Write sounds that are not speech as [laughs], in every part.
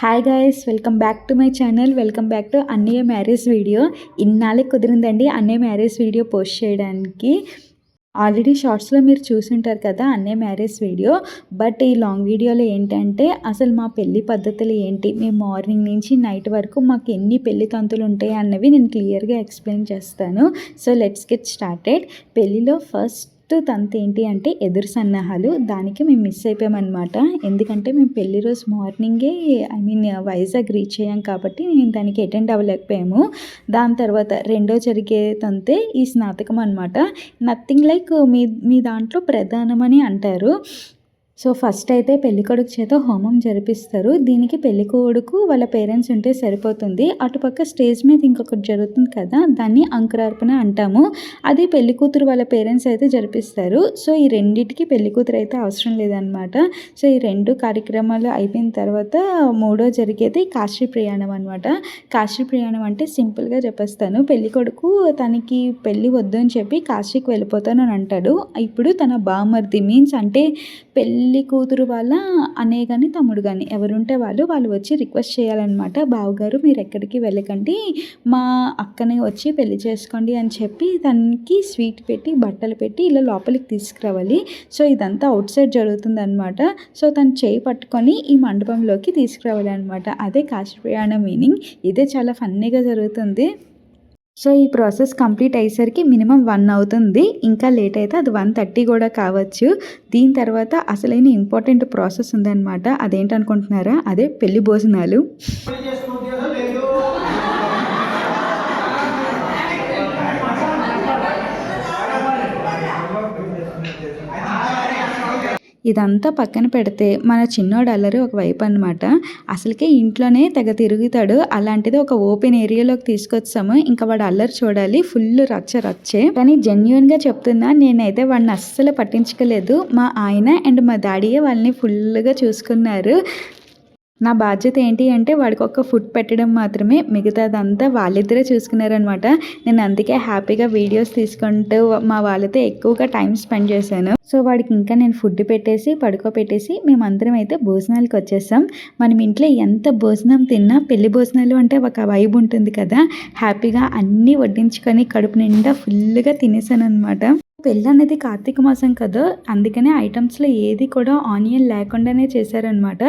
Hi guys welcome back to my channel welcome back to అన్నయ్య marriage video ఇన్నాళ్ళకి కుదిరిందండి అన్నయ్య మ్యారేజ్ వీడియో పోస్ట్ చేయడానికి. ఆల్రెడీ షార్ట్స్లో మీరు చూసుంటారు కదా అన్నయ్య మ్యారేజ్ వీడియో బట్ ఈ లాంగ్ వీడియోలో ఏంటంటే అసలు మా పెళ్ళి పద్ధతులు ఏంటి? మేము మార్నింగ్ నుంచి నైట్ వరకు మాకు ఎన్ని పెళ్ళి తంతులు ఉంటాయి అన్నవి నేను క్లియర్గా ఎక్స్ప్లెయిన్ చేస్తాను. సో లెట్స్ గెట్ స్టార్టెడ్ పెళ్ళిలో ఫస్ట్ తంతు ఏంటి అంటే ఎదురు సన్నాహాలు. దానికి మేము మిస్ అయిపోయామన్నమాట. ఎందుకంటే మేము పెళ్ళి రోజు మార్నింగే ఐ మీన్ వైజాగ్ రీచ్ అయ్యాం కాబట్టి నేను దానికి అటెండ్ అవ్వలేకపోయాము. దాని తర్వాత రెండో జరిగే తంతే ఈ స్నాతకం అనమాట నథింగ్ లైక్ మీ మీ దాంట్లో ప్రధానమని అంటారు. సో ఫస్ట్ అయితే పెళ్ళికొడుకు చేత హోమం జరిపిస్తారు. దీనికి పెళ్ళికొడుకు వాళ్ళ పేరెంట్స్ ఉంటే సరిపోతుంది. అటుపక్క స్టేజ్ మీద ఇంకొకటి జరుగుతుంది కదా దాన్ని అంకురార్పణ అంటాము. అది పెళ్ళి కూతురు వాళ్ళ పేరెంట్స్ అయితే జరిపిస్తారు. సో ఈ రెండింటికి పెళ్ళి కూతురు అయితే అవసరం లేదనమాట సో ఈ రెండు కార్యక్రమాలు అయిపోయిన తర్వాత మూడో జరిగేది కాశీ ప్రయాణం అనమాట కాశీ ప్రయాణం అంటే సింపుల్గా చెప్పేస్తాను. పెళ్ళి కొడుకు తనకి పెళ్ళి వద్దు అని చెప్పి కాశీకి వెళ్ళిపోతాను అని అంటాడు. ఇప్పుడు తన బామర్ది మీన్స్ అంటే పెళ్ళి కూతురు వాళ్ళ అనే కానీ తమ్ముడు కానీ ఎవరుంటే వాళ్ళు వాళ్ళు వచ్చి రిక్వెస్ట్ చేయాలన్నమాట. బావగారు మీరు ఎక్కడికి వెళ్ళకండి. మా అక్కని వచ్చి పెళ్ళి చేసుకోండి అని చెప్పి తనకి స్వీట్ పెట్టి బట్టలు పెట్టి ఇలా లోపలికి తీసుకురావాలి. సో ఇదంతా అవుట్ సైడ్ జరుగుతుంది అనమాట సో తను చేయి పట్టుకొని ఈ మండపంలోకి తీసుకురావాలి అనమాట అదే కాశీ ప్రయాణ మీనింగ్. ఇదే చాలా ఫన్నీగా జరుగుతుంది. సో ఈ ప్రాసెస్ కంప్లీట్ అయ్యేసరికి మినిమం వన్ అవుతుంది. ఇంకా లేట్ అయితే అది వన్ థర్టీ కూడా కావచ్చు. దీని తర్వాత అసలైన ఇంపార్టెంట్ ప్రాసెస్ ఉందన్నమాట. అదేంటనుకుంటున్నారా అదే పెళ్ళి భోజనాలు. ఇదంతా పక్కన పెడితే మన చిన్నోడు అల్లరి ఒక వైపు అనమాట అసలుకే ఇంట్లోనే తెగ తిరుగుతాడు. అలాంటిది ఒక ఓపెన్ ఏరియాలోకి తీసుకొచ్చాము. ఇంకా వాడు అల్లరి చూడాలి. ఫుల్ రచ్చ రచ్చే. కానీ జెన్యున్గా చెప్తున్నా నేనైతే వాడిని అస్సలు పట్టించుకోలేదు. మా ఆయన అండ్ మా డాడీయే వాళ్ళని ఫుల్గా చూసుకున్నారు. నా బాధ్యత ఏంటి అంటే వాడికి ఒక్క ఫుడ్ పెట్టడం మాత్రమే మిగతాదంతా వాళ్ళిద్దరే చూసుకున్నారనమాట. నేను అందుకే హ్యాపీగా వీడియోస్ తీసుకుంటూ మా వాళ్ళతో ఎక్కువగా టైం స్పెండ్ చేశాను. సో వాడికి ఇంకా నేను ఫుడ్ పెట్టేసి పడుకోబెట్టేసి మేమందరం అయితే భోజనాలకు వచ్చేసాం. మనం ఇంట్లో ఎంత భోజనం తిన్నా పెళ్ళి భోజనాలు అంటే ఒక వైబ్ ఉంటుంది కదా. హ్యాపీగా అన్నీ వడ్డించుకొని కడుపు నిండా ఫుల్గా తినేసాను అనమాట పెళ్ళి అనేది కార్తీక మాసం కదా అందుకనే ఐటమ్స్లో ఏది కూడా ఆనియన్ లేకుండానే చేశారనమాట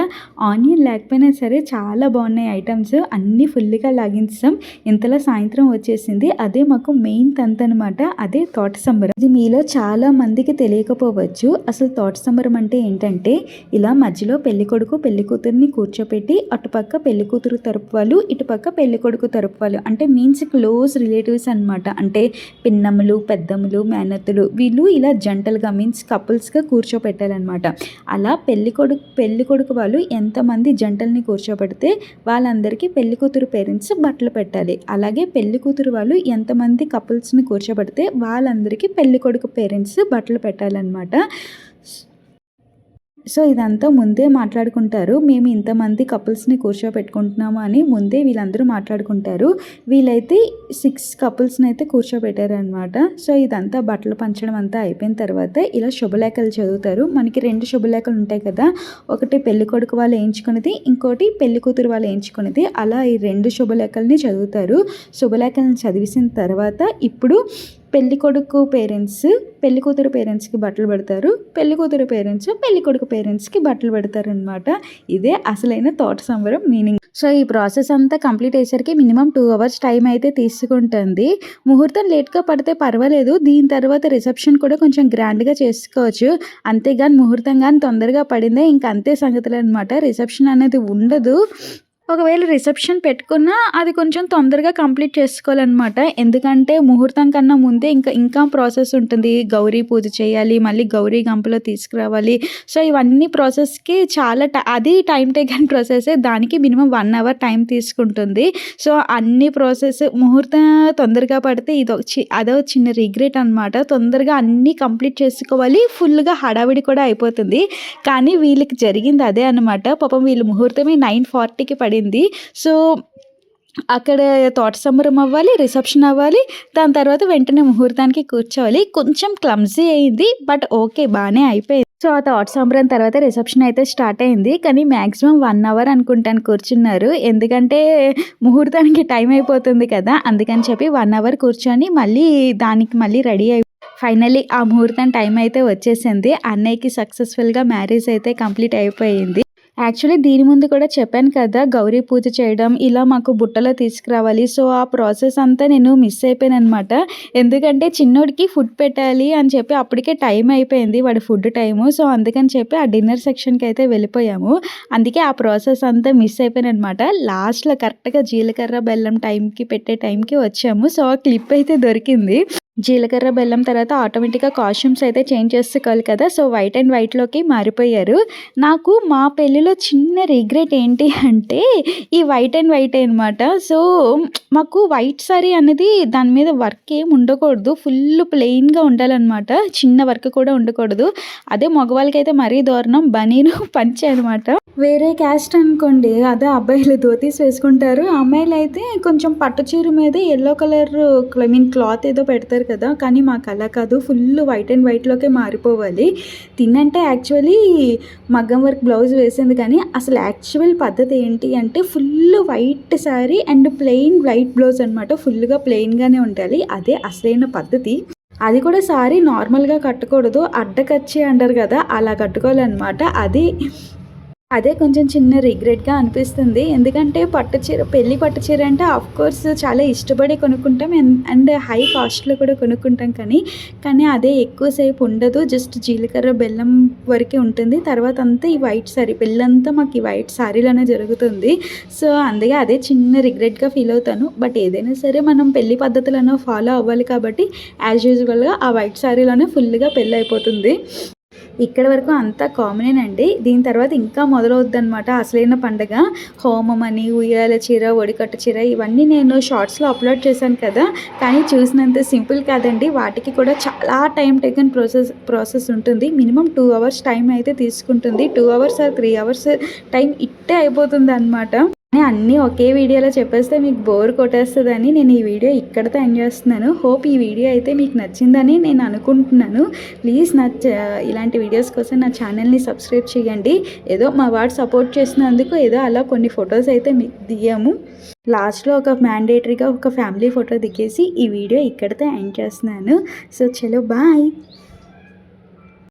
ఆనియన్ లేకపోయినా సరే చాలా బాగున్నాయి ఐటమ్స్ అన్నీ ఫుల్గా లాగించాం. ఇంతలో సాయంత్రం వచ్చేసింది. అదే మాకు మెయిన్ తంత్ అనమాట అదే తోట సంబరం. ఇది మీలో చాలా మందికి తెలియకపోవచ్చు. అసలు తోట సంబరం అంటే ఏంటంటే ఇలా మధ్యలో పెళ్ళి కొడుకు పెళ్ళి కూతురిని కూర్చోపెట్టి అటుపక్క పెళ్ళి కూతురు తరపు వాళ్ళు ఇటుపక్క పెళ్ళి కొడుకు తరపు వాళ్ళు. అంటే మీన్స్ క్లోజ్ రిలేటివ్స్ అనమాట అంటే పిన్నములు పెద్దములు మేనత్తులు వీళ్ళు ఇలా జంటలుగా మీన్స్ కపుల్స్గా కూర్చోపెట్టాలన్నమాట అలా పెళ్ళి కొడుకు పెళ్ళి కొడుకు వాళ్ళు ఎంతమంది జంటల్ని కూర్చోబెడితే వాళ్ళందరికీ పెళ్ళి కూతురు పేరెంట్స్ బట్టలు పెట్టాలి. అలాగే పెళ్ళి కూతురు వాళ్ళు ఎంతమంది కపుల్స్ని కూర్చోబెడితే వాళ్ళందరికీ పెళ్ళి కొడుకు పేరెంట్స్ బట్టలు పెట్టాలన్నమాట. సో ఇదంతా ముందే మాట్లాడుకుంటారు. మేము ఇంతమంది కపుల్స్ని కూర్చోబెట్టుకుంటున్నాము అని ముందే వీళ్ళందరూ మాట్లాడుకుంటారు. వీళ్ళైతే సిక్స్ కపుల్స్ని అయితే కూర్చోబెట్టారనమాట సో ఇదంతా బట్టలు పంచడం అంతా అయిపోయిన తర్వాత ఇలా శుభలేఖలు చదువుతారు. మనకి రెండు శుభలేఖలు ఉంటాయి కదా. ఒకటి పెళ్ళి కొడుకు వాళ్ళు వేయించుకునేది ఇంకోటి పెళ్ళి కూతురు వాళ్ళు వేయించుకునేది అలా ఈ రెండు శుభలేఖల్ని చదువుతారు. శుభలేఖలను చదివిసిన తర్వాత ఇప్పుడు పెళ్ళి కొడుకు పేరెంట్స్ పెళ్ళి కూతురు పేరెంట్స్కి బట్టలు పెడతారు. పెళ్ళి కూతురు పేరెంట్స్ పెళ్ళి కొడుకు పేరెంట్స్కి బట్టలు పెడతారు అనమాట ఇదే అసలైన తోట సంబరం మీనింగ్ సో ఈ ప్రాసెస్ అంతా కంప్లీట్ అయ్యేసరికి మినిమం టూ అవర్స్ టైం అయితే తీసుకుంటుంది. ముహూర్తం లేట్గా పడితే పర్వాలేదు. దీని తర్వాత రిసెప్షన్ కూడా కొంచెం గ్రాండ్గా చేసుకోవచ్చు. అంతేగాని ముహూర్తం కానీ తొందరగా పడిందే ఇంక అంతే సంగతులు అనమాట రిసెప్షన్ అనేది ఉండదు. ఒకవేళ రిసెప్షన్ పెట్టుకున్నా అది కొంచెం తొందరగా కంప్లీట్ చేసుకోవాలన్నమాట. ఎందుకంటే ముహూర్తం కన్నా ముందే ఇంకా ఇంకా ప్రాసెస్ ఉంటుంది. గౌరీ పూజ చేయాలి మళ్ళీ గౌరీ గంపలో తీసుకురావాలి. సో ఇవన్నీ ప్రాసెస్కి చాలా అది టైం టేకన్ ప్రాసెస్ దానికి మినిమం వన్ అవర్ టైం తీసుకుంటుంది. సో అన్ని ప్రాసెస్ ముహూర్తం తొందరగా పడితే ఇది అదో చిన్న రిగ్రెట్ అనమాట తొందరగా అన్నీ కంప్లీట్ చేసుకోవాలి. ఫుల్గా హడావిడి కూడా అయిపోతుంది. కానీ వీళ్ళకి జరిగింది అదే అనమాట పాపం వీళ్ళు ముహూర్తమే నైన్ ఫార్టీకి పడింది పడింది సో అక్కడ తోట సంబరం అవ్వాలి రిసెప్షన్ అవ్వాలి దాని తర్వాత వెంటనే ముహూర్తానికి కూర్చోవాలి. కొంచెం క్లమ్జీ అయింది బట్ ఓకే బాగానే అయిపోయింది. సో ఆ థాట్ సంబరం తర్వాత రిసెప్షన్ అయితే స్టార్ట్ అయింది. కానీ మ్యాక్సిమం వన్ అవర్ అనుకుంటాను కూర్చున్నారు. ఎందుకంటే ముహూర్తానికి టైం అయిపోతుంది కదా అందుకని చెప్పి వన్ అవర్ కూర్చొని మళ్ళీ దానికి మళ్ళీ రెడీ అయి ఫైనల్లీ ఆ ముహూర్తం టైం అయితే వచ్చేసింది. అన్నయ్యకి సక్సెస్ఫుల్గా మ్యారేజ్ అయితే కంప్లీట్ అయిపోయింది. యాక్చువల్లీ దీని ముందు కూడా చెప్పాను కదా గౌరీ పూజ చేయడం ఇలా మాకు బుట్టలో తీసుకురావాలి. సో ఆ ప్రాసెస్ అంతా నేను మిస్ అయిపోయాను అనమాట ఎందుకంటే చిన్నోడికి ఫుడ్ పెట్టాలి అని చెప్పి అప్పటికే టైం అయిపోయింది వాడి ఫుడ్ టైము. సో అందుకని చెప్పి ఆ డిన్నర్ సెక్షన్కి అయితే వెళ్ళిపోయాము. అందుకే ఆ ప్రాసెస్ అంతా మిస్ అయిపోయాను అనమాట లాస్ట్లో కరెక్ట్గా జీలకర్ర బెల్లం టైంకి పెట్టే టైంకి వచ్చాము. సో ఆ క్లిప్ అయితే దొరికింది. జీలకర్ర బెల్లం తర్వాత ఆటోమేటిక్గా కాస్ట్యూమ్స్ అయితే చేంజ్ చేసుకోవాలి కదా. సో వైట్ అండ్ వైట్లోకి మారిపోయారు. నాకు మా పెళ్ళిలో చిన్న రిగ్రెట్ ఏంటి అంటే ఈ వైట్ అండ్ వైట్ అనమాట సో మాకు వైట్ సారీ అనేది దాని మీద వర్క్ ఏం ఉండకూడదు. ఫుల్ ప్లెయిన్గా ఉండాలన్నమాట. చిన్న వర్క్ కూడా ఉండకూడదు. అదే మగవాళ్ళకైతే మరీ దారుణం. బనీను [laughs] పంచి అనమాట వేరే క్యాస్ట్ అనుకోండి. అదే అబ్బాయిలు ధోతీస్ వేసుకుంటారు. అమ్మాయిలు అయితే కొంచెం పట్టు చీర మీద yellow colour I mean cloth ఏదో పెడతారు కదా కానీ మాకు అలా కాదు. ఫుల్ వైట్ అండ్ వైట్లోకే మారిపోవాలి. తిన్నంటే యాక్చువల్లీ మగ్గం వర్క్ బ్లౌజ్ వేసింది కానీ అసలు యాక్చువల్ పద్ధతి ఏంటి అంటే full white sari and plain white blouse అనమాట ఫుల్గా ప్లెయిన్గానే ఉండాలి. అదే అసలైన పద్ధతి. అది కూడా సారీ నార్మల్గా కట్టకూడదు. అడ్డకచ్చి అంటారు కదా అలా కట్టుకోవాలన్నమాట. అది అదే కొంచెం చిన్న రిగ్రెట్గా అనిపిస్తుంది. ఎందుకంటే పట్టు చీర పెళ్ళి పట్టు చీర అంటే ఆఫ్ కోర్స్ చాలా ఇష్టపడి కొనుక్కుంటాం. అండ్ హై కాస్ట్లో కూడా కొనుక్కుంటాం కానీ కానీ అదే ఎక్కువసేపు ఉండదు. జస్ట్ జీలకర్ర బెల్లం వరకే ఉంటుంది. తర్వాత అంతా ఈ వైట్ సారీ పెళ్ళంతా మాకు ఈ వైట్ సారీలోనే జరుగుతుంది. సో అందుకే అదే చిన్న రిగ్రెట్గా ఫీల్ అవుతాను. బట్ ఏదైనా సరే మనం పెళ్ళి పద్ధతులను ఫాలో అవ్వాలి కాబట్టి యాజ్ యూజువల్గా ఆ వైట్ సారీలోనే ఫుల్గా పెళ్ళి అయిపోతుంది ఇక్కడ వరకు అంతా కామనేనండి దీని తర్వాత ఇంకా మొదలవుద్దనమాట అసలైన పండగ. హోమం అని ఉయ్యాల చీర ఒడికట్ట చీర ఇవన్నీ నేను షార్ట్స్లో అప్లోడ్ చేశాను కదా. కానీ చూసినంత సింపుల్ కాదండి. వాటికి కూడా చాలా టైం టేకన్ ప్రాసెస్ ప్రాసెస్ ఉంటుంది. మినిమం టూ అవర్స్ టైం అయితే తీసుకుంటుంది. Two hours or three hours time ఇట్టే అయిపోతుంది అనమాట అన్నీ ఒకే వీడియోలో చెప్పేస్తే మీకు బోర్ కొట్టేస్తుందని నేను ఈ వీడియో ఇక్కడితో ఎండ్ చేస్తున్నాను. హోప్ ఈ వీడియో అయితే మీకు నచ్చిందని నేను అనుకుంటున్నాను. ప్లీజ్ నా ఇలాంటి వీడియోస్ కోసం నా ఛానల్ని సబ్స్క్రైబ్ చేయండి. ఏదో మా వాడు సపోర్ట్ చేసినందుకు ఏదో అలా కొన్ని ఫొటోస్ అయితే మీకు దిగాము. లాస్ట్లో ఒక మ్యాండేటరీగా ఒక ఫ్యామిలీ ఫోటో దిగేసి ఈ వీడియో ఇక్కడితో ఎండ్ చేస్తున్నాను. సో చలో బాయ్.